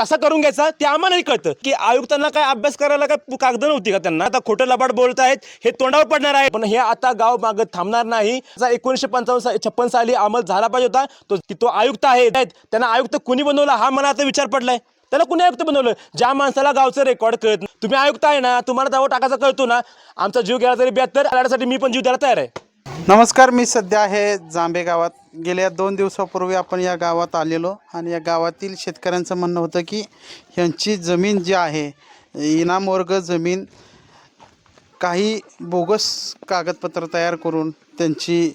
कसा करून घ्यायचा ते आम्हालाही कळतं. की आयुक्तांना काय अभ्यास करायला काय कागद नव्हती का त्यांना? आता खोटं लबाड बोलत आहेत हे तोंडावर पडणार आहे. पण हे आता गाव मागं थांबणार नाही. एकोणीशे एकोणीसशे पंचावन्न छप्पन साली अंमल झाला पाहिजे होता. तो की तो आयुक्त आहे. त्यांना आयुक्त कुणी बनवला हा मला आता विचार पडलाय. त्याला कुणी आयुक्त बनवलं? ज्या माणसाला गावचं रेकॉर्ड कळत नाही. तुम्ही आयुक्त आहे ना तुम्हाला दावा टाकायचा कळतो ना. आमचा जीव गेला तरी बेहतर लढण्यासाठी मी पण जीव द्यायला तयार आहे. नमस्कार मी सध्या आहे जांबे गावात. गेल्या दोन दिवसापूर्वी आपण या गावात आलेलो आणि या गावातील शेतकऱ्यांचं म्हणणं होतं की ह्यांची जमीन जी आहे इनाम वर्ग जमीन काही बोगस कागदपत्र तयार करून त्यांची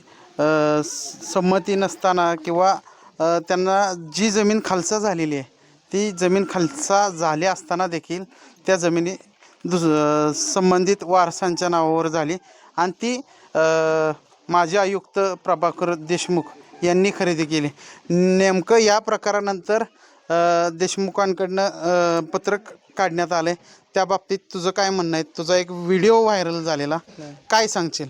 संमती नसताना किंवा त्यांना जी जमीन खालसा झालेली आहे ती जमीन खालसा झाली असताना देखील त्या जमिनी दुस संबंधित वारसांच्या नावावर झाली. आणि ती माजी आयुक्त प्रभाकर देशमुख यांनी खरेदी केली. नेमकं या प्रकारानंतर देशमुखांकडनं पत्रक काढण्यात आलं आहे त्या बाबतीत तुझं काय म्हणणं आहे? तुझा एक व्हिडिओ व्हायरल झालेला. काय सांगशील?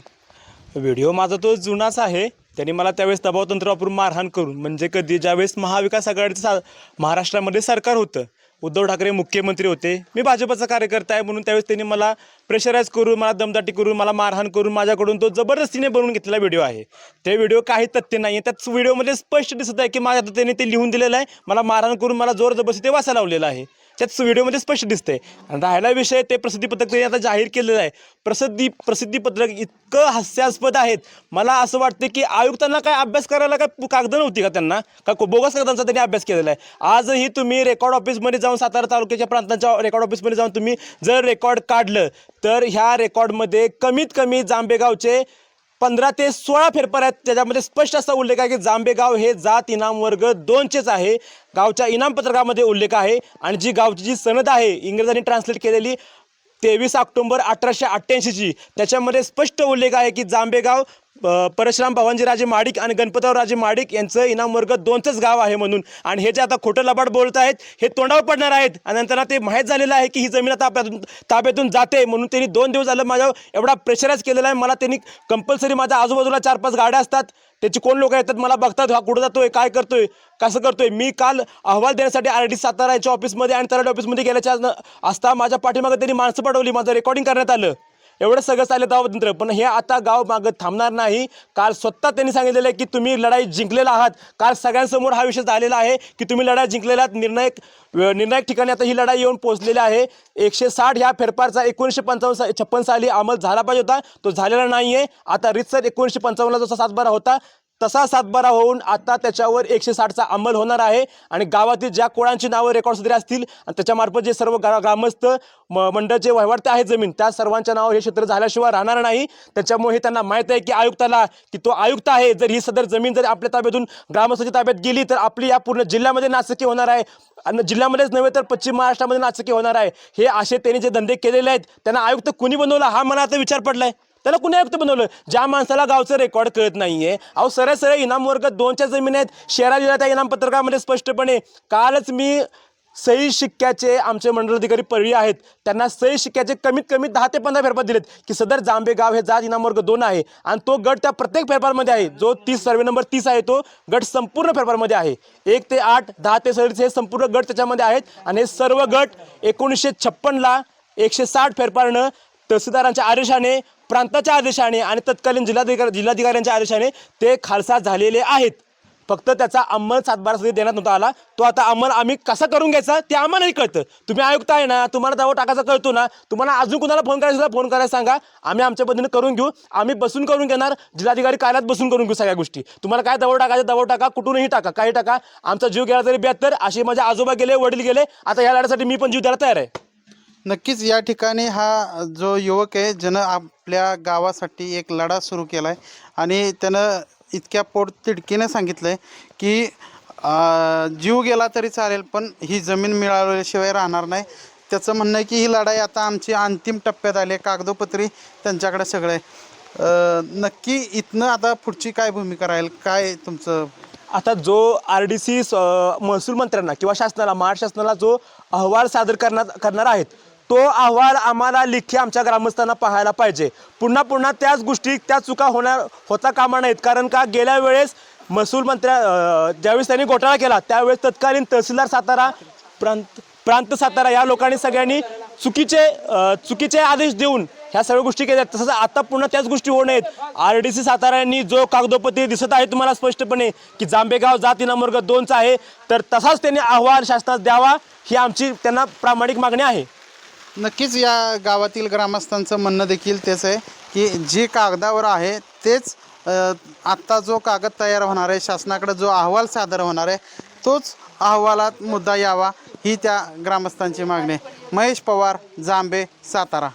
व्हिडिओ माझा तो जुनाच आहे. त्यांनी मला त्यावेळेस दबावतंत्र वापरून मारहाण करून म्हणजे कधी ज्यावेळेस महाविकास आघाडीचं सा महाराष्ट्रामध्ये सरकार होतं उद्धव ठाकरे मुख्यमंत्री होते. मी भाजपचा कार्यकर्ता आहे म्हणून त्यावेळेस त्यांनी मला प्रेशराईज करून मला दमदाटी करून मला मारहाण करून माझ्याकडून तो जबरदस्तीने बनवून घेतलेला व्हिडिओ आहे. ते व्हिडिओ काही तथ्य नाही आहे त्याच व्हिडिओमध्ये स्पष्ट दिसत आहे की माझ्या त्याने त्यांनी ते लिहून दिलेलं आहे. मला मारहाण करून मला जोर जबरदस्ती ते वाचायला लावलेलं आहे. त्यात व्हिडिओमध्ये स्पष्ट दिसतंय. आणि राहिला विषय ते प्रसिद्धीपत्रक त्यांनी आता जाहीर केलेलं आहे. प्रसिद्धी प्रसिद्धीपत्रक इतकं हास्यास्पद आहेत. मला असं वाटतं की आयुक्तांना काय अभ्यास करायला काय कागद नव्हती का त्यांना? का बोगस कागदांचा त्यांनी अभ्यास केलेला आहे. आजही तुम्ही रेकॉर्ड ऑफिसमध्ये जाऊन सातारा तालुक्याच्या प्रांतांच्या रेकॉर्ड ऑफिसमध्ये जाऊन तुम्ही जर रेकॉर्ड काढलं तर ह्या रेकॉर्डमध्ये कमीत कमी जांबेगावचे पंधरा ते सोळा फेरफार आहेत. त्याच्यामध्ये स्पष्ट असा उल्लेख आहे की जांबेगाव हे जात इनाम वर्ग दोनचेच आहे. गावच्या इनाम पत्रकामध्ये उल्लेख आहे. आणि जी गावची जी सनद आहे इंग्रजांनी ट्रान्सलेट केलेली तेवीस ऑक्टोंबर अठराशे अठ्ठ्याऐंशीची त्याच्यामध्ये स्पष्ट उल्लेख आहे की जांबेगाव परशुराम भवानजीराजे माडिक आणि गणपतरावराजे माडिक यांचं इनाम वर्ग दोनचंच गाव आहे म्हणून. आणि हे जे आता खोटं लबाड बोलत आहेत हे तोंडावर पडणार आहेत. आणि नंतर ते माहीत झालेलं आहे की ही जमीन आता ताब्यातून ताब्यातून जाते म्हणून त्यांनी दोन दिवस झालं माझ्या एवढा प्रेशराईज केलेला आहे. मला त्यांनी कंपल्सरी माझ्या आजूबाजूला चार पाच गाड्या असतात. त्याची कोण लोक येतात? मला बघतात. हा कुठं जातोय? काय करतोय? कसं करतोय? मी काल अहवाल देण्यासाठी आर डी सातारा यांच्या ऑफिसमध्ये आणि तराड ऑफिसमध्ये गेल्याच्या असता माझ्या पाठीमागं त्यांनी माणसं पाठवली माझं रेकॉर्डिंग करण्यात आलं. एवढं सगळं चाललं दावतंत्र पण हे आता गाव मागं थांबणार नाही. काल स्वतः त्यांनी सांगितलेलं आहे की तुम्ही लढाई जिंकलेला आहात. काल सगळ्यांसमोर हा विषय झालेला आहे की तुम्ही लढाई जिंकलेला आहात निर्णायक निर्णायक ठिकाणी आता ही लढाई येऊन पोहोचलेली आहे. एकशे साठ ह्या फेरफारचा एकोणीसशे पंचावन्न सा छप्पन साली अंमल झाला पाहिजे होता. तो झालेला नाही आहे आता रितसर एकोणीसशे पंचावन्नला जसा सातबारा होता तसा सातबारा होऊन आता त्याच्यावर एकशे साठचा अंमल होणार आहे. आणि गावातील ज्या कोळांची नावं रेकॉर्ड सदरी असतील आणि त्याच्यामार्फत जे सर्व गा ग्रामस्थ म मंडळाचे वहिवाटते आहे जमीन त्या सर्वांच्या नावं हे क्षेत्र झाल्याशिवाय राहणार नाही. त्याच्यामुळे हे त्यांना माहीत आहे की आयुक्ताला की तो आयुक्त आहे. जर ही सदर जमीन जर आपल्या ताब्यातून ग्रामस्थाच्या ताब्यात गेली तर आपली या पूर्ण जिल्ह्यामध्ये नाचकी होणार आहे. आणि जिल्ह्यामध्येच नव्हे तर पश्चिम महाराष्ट्रामध्ये नाचकी होणार आहे. हे असे त्यांनी जे धंदे केलेले आहेत त्यांना आयुक्त कुणी बनवला हा मला आता विचार पडला आहे त्याला कुणी आयुक्त बनवलं? ज्या माणसाला गावचं रेकॉर्ड कळत नाहीये. अहो सरळ सरळ इनाम वर्ग दोनच्या जमीन आहेत. शहरा जिल्ह्यात त्या इनाम पत्रकामध्ये स्पष्टपणे. कालच मी सही शिक्क्याचे आमचे मंडलाधिकारी परळी आहेत. त्यांना सही शिक्क्याचे कमीत कमी दहा ते पंधरा फेरफार दिलेत. की सदर जांबेगाव हे जात इनाम वर्ग दोन आहे. आणि तो गट त्या प्रत्येक फेरफारमध्ये आहे. जो तीस सर्वे नंबर तीस आहे तो गट संपूर्ण फेरफारमध्ये आहे. एक ते आठ दहा ते सदतीस हे संपूर्ण गट त्याच्यामध्ये आहेत. आणि हे सर्व गट एकोणीसशे छप्पनला एकशे साठ फेरफारनं तहसीलदारांच्या आदेशाने प्रांताच्या आदेशाने आणि तत्कालीन जिल्हाधिकारी जिल्हाधिकाऱ्यांच्या आदेशाने ते खालसा झालेले आहेत. फक्त त्याचा अंमल सातबारासाठी देण्यात नव्हता आला. तो आता अंमल आम्ही कसा करून घ्यायचा ते आम्हालाही कळतं. तुम्ही आयुक्त आहे ना तुम्हाला दावा टाकायचा कळतो ना तुम्हाला अजून कुणाला फोन करायचं फोन करायला सांगा. आम्ही आमच्या पद्धतीने करून घेऊ. आम्ही बसून करून घेणार. जिल्हाधिकारी कार्यालयात बसून करून घेऊ सगळ्या गोष्टी. तुम्हाला काय दबाव टाकायचं दबाव टाका. कुठूनही टाका काही टाका. आमचा जीव गेला तरी बेहत्तर. असे माझे आजोबा गेले वडील गेले. आता या लढ्यासाठी मी पण जीव द्यायला तयार आहे. नक्कीच या ठिकाणी हा जो युवक आहे ज्यानं आपल्या गावासाठी एक लढा सुरू केला आहे आणि त्यानं इतक्या पोटतिडकीनं सांगितलं आहे की जीव गेला तरी चालेल पण ही जमीन मिळाल्याशिवाय राहणार नाही. त्याचं म्हणणं आहे की ही लढाई आता आमची अंतिम टप्प्यात आली आहे. कागदोपत्री त्यांच्याकडे सगळं. आहे नक्की इथनं आता पुढची काय भूमिका राहील? काय तुमचं? आता जो आर डी सी महसूल मंत्र्यांना किंवा शासनाला महाराष्ट्र शासनाला जो अहवाल सादर करणार करणार आहेत तो अहवाल आम्हाला लिखी आमच्या ग्रामस्थांना पाहायला पाहिजे. पुन्हा पुन्हा त्याच गोष्टी त्या चुका होणार होता कामा नाहीत कारण का गेल्या वेळेस महसूल मंत्र्या ज्यावेळेस त्यांनी घोटाळा केला त्यावेळेस तत्कालीन तहसीलदार सातारा प्रांत प्रांत सातारा या लोकांनी सगळ्यांनी चुकीचे चुकीचे आदेश देऊन ह्या सर्व गोष्टी केल्या तसंच आता पुन्हा त्याच गोष्टी होऊ नयेत. आर डी सी साताऱ्यांनी जो कागदोपत्री दिसत आहे तुम्हाला स्पष्टपणे की जांभेगाव जात इनामवर्ग दोनचा आहे तर तसाच त्यांनी अहवाल शासनास द्यावा ही आमची त्यांना प्रामाणिक मागणी आहे. नक्कीच या गावातील ग्रामस्थांचं म्हणणं देखील तेच आहे की जे कागदावर आहे तेच आत्ता जो कागद तयार होणार आहे शासनाकडे जो अहवाल सादर होणार आहे तोच अहवालात मुद्दा यावा ही त्या ग्रामस्थांची मागणी आहे. महेश पवार जांबे सातारा.